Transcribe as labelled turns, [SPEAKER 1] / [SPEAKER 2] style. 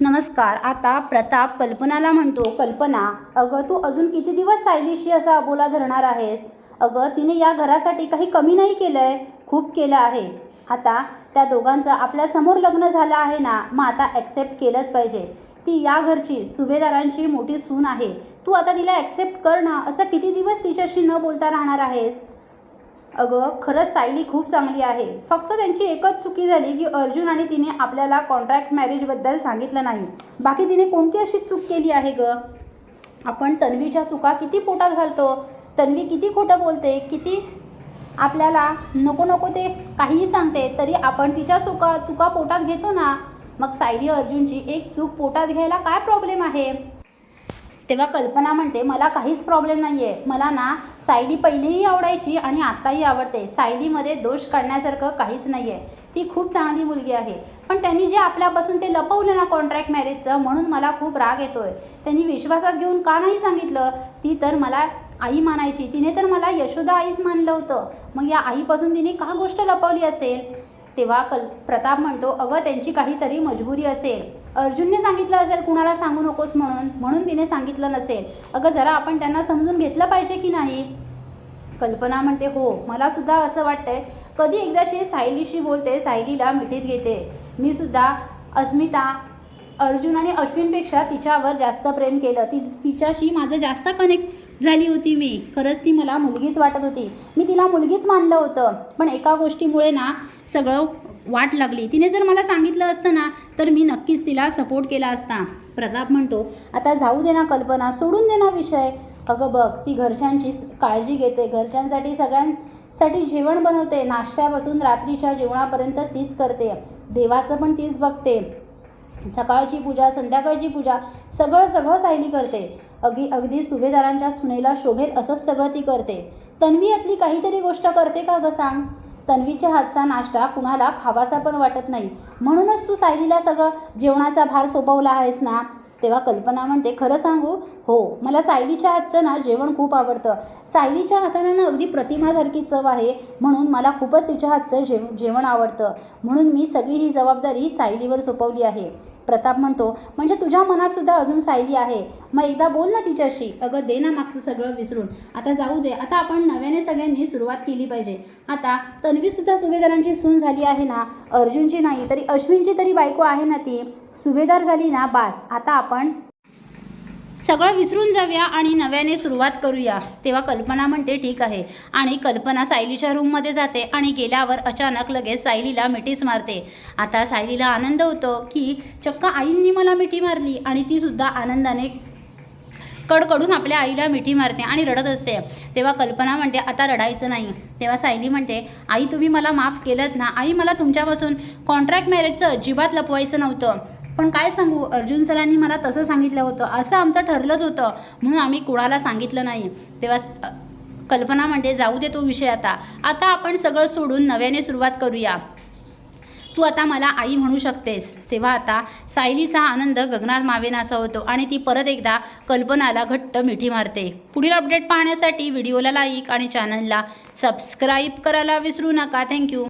[SPEAKER 1] नमस्कार आता प्रताप कल्पनाला म्हणतो कल्पना अगं तू अजून किती दिवस सायलीशी असा अबोला धरणार आहेस? अगं तिने या घरासाठी काही कमी नाही केलं आहे खूप केलं आहे. आता त्या दोघांचं आपल्यासमोर लग्न झालं आहे ना मग आता ॲक्सेप्ट केलंच पाहिजे. ती या घरची सुभेदारांची मोठी सून आहे. तू आता तिला ॲक्सेप्ट कर ना असं किती दिवस तिच्याशी न बोलता राहणार आहेस? अगं खरंच सायली खूप चांगली आहे. फक्त त्यांची एकच चुकी झाली की अर्जुन आणि तिने आपल्याला कॉन्ट्रॅक्ट मॅरेजबद्दल सांगितलं नाही. बाकी तिने कोणती अशी चूक केली आहे ग? आपण तन्वीच्या चुका किती पोटात घालतो तन्वी किती खोटं बोलते किती आपल्याला नको नको ते काहीही सांगते तरी आपण तिच्या चुका चुका पोटात घेतो ना मग सायली अर्जुनची एक चूक पोटात घ्यायला काय प्रॉब्लेम आहे? तेव्हा कल्पना म्हणते मला काहीच प्रॉब्लेम नाही आहे मला ना सायली पहिलेही आवडायची आणि आत्ताही आवडते. सायलीमध्ये दोष काढण्यासारखं काहीच नाही आहे ती खूप चांगली मुलगी आहे. पण त्यांनी जे आपल्यापासून ते लपवलं ना कॉन्ट्रॅक्ट मॅरेजचं म्हणून मला खूप राग येतोय. त्यांनी विश्वासात घेऊन का नाही सांगितलं? ती तर मला आई मानायची. तिने तर मला यशोदा आईच मानलं होतं. मग या आईपासून तिने का गोष्ट लपवली असेल? तेव्हा कल प्रताप म्हणतो अगं त्यांची काहीतरी मजबुरी असेल. अर्जुनने सांगितलं असेल कुणाला सांगू नकोस म्हणून म्हणून तिने सांगितलं नसेल. अगं जरा आपण त्यांना समजून घेतलं पाहिजे की नाही? कल्पना म्हणते हो मला सुद्धा असं वाटतंय. कधी एकदाशी सायलीशी बोलते सायलीला मिठीत घेते. मी सुद्धा अस्मिता अर्जुन आणि अश्विनपेक्षा तिच्यावर जास्त प्रेम केलं. ती तिच्याशी माझं जास्त कनेक्ट झाली होती मी. खरंच ती मला मुलगीच वाटत होती. मी तिला मुलगीच मानलं होतं. पण एका गोष्टीमुळे ना सगळं वाट लागली. तिने जर मला सांगितलं असतं ना तर मी नक्कीच तिला सपोर्ट केला असता. प्रताप म्हणतो आता जाऊ दे ना कल्पना सोडून दे ना विषय. अगं बघ ती घरच्यांची काळजी घेते. घरच्यांसाठी सगळ्यांसाठी जेवण बनवते. नाश्त्यापासून रात्रीच्या जेवणापर्यंत तीच करते. देवाचं पण तीच बघते. सकाळची पूजा संध्याकाळची पूजा सगळं सगळं सायली करते. अगदी अगदी सुभेदारांच्या सुनेला शोभेल असंच सगळं ती करते. तन्वी यातली काहीतरी गोष्ट करते का गं सांग? तन्वीच्या हातचा नाश्ता कुणाला खावासा पण वाटत नाही. म्हणूनच तू सायलीला सगळं जेवणाचा भार सोपवला आहेस ना? तेव्हा कल्पना म्हणते खरं सांगू? हो मला सायलीच्या हातचं ना जेवण खूप आवडतं. सायलीच्या हातानं ना अगदी प्रतिमासारखी चव आहे म्हणून मला खूपच तिच्या हातचं जेव जेवण आवडतं. म्हणून मी सगळी ही जबाबदारी सायलीवर सोपवली आहे. प्रताप म्हणतो म्हणजे तुझ्या मनात सुद्धा अजून सायली आहे? मग एकदा बोल ना तिच्याशी. अगं दे ना मागचं सगळं विसरून. आता जाऊ दे. आता आपण नव्याने सगळ्यांनी सुरुवात केली पाहिजे. आता तन्वीसुद्धा सुभेदारांची सून झाली आहे ना? अर्जुनची नाही तरी अश्विनची तरी बायको आहे ना ती? सुभेदार झाली ना? बास. आता आपण सगळं विसरून जाऊया आणि नव्याने सुरुवात करूया. तेव्हा कल्पना म्हणते ठीक आहे. आणि कल्पना सायलीच्या रूममध्ये जाते आणि गेल्यावर अचानक लगेच सायलीला मिठीच मारते. आता सायलीला आनंद होतो की चक्क आईंनी मला मिठी मारली आणि तीसुद्धा आनंदाने कडकडून आपल्या आईला मिठी मारते आणि रडत असते. तेव्हा कल्पना म्हणते आता रडायचं नाही. तेव्हा सायली म्हणते आई तुम्ही मला माफ केलं ना? आई मला तुमच्यापासून कॉन्ट्रॅक्ट मॅरेजचं अजिबात लपवायचं नव्हतं. पण काय सांगू? अर्जुन सरांनी मला तसं सांगितलं होतं. असं आमचं ठरलंच होतं. म्हणून आम्ही कुणाला सांगितलं नाही. तेव्हा कल्पना म्हणते जाऊ दे तो विषय आता. आता आपण सगळं सोडून नव्याने सुरुवात करूया. तू आता मला आई म्हणू शकतेस. तेव्हा आता सायलीचा आनंद गगनात मावेनासा होतो आणि ती परत एकदा कल्पनाला घट्ट मिठी मारते. पुढील अपडेट पाहण्यासाठी व्हिडिओला लाईक आणि चॅनलला सबस्क्राईब करायला विसरू नका. थँक्यू.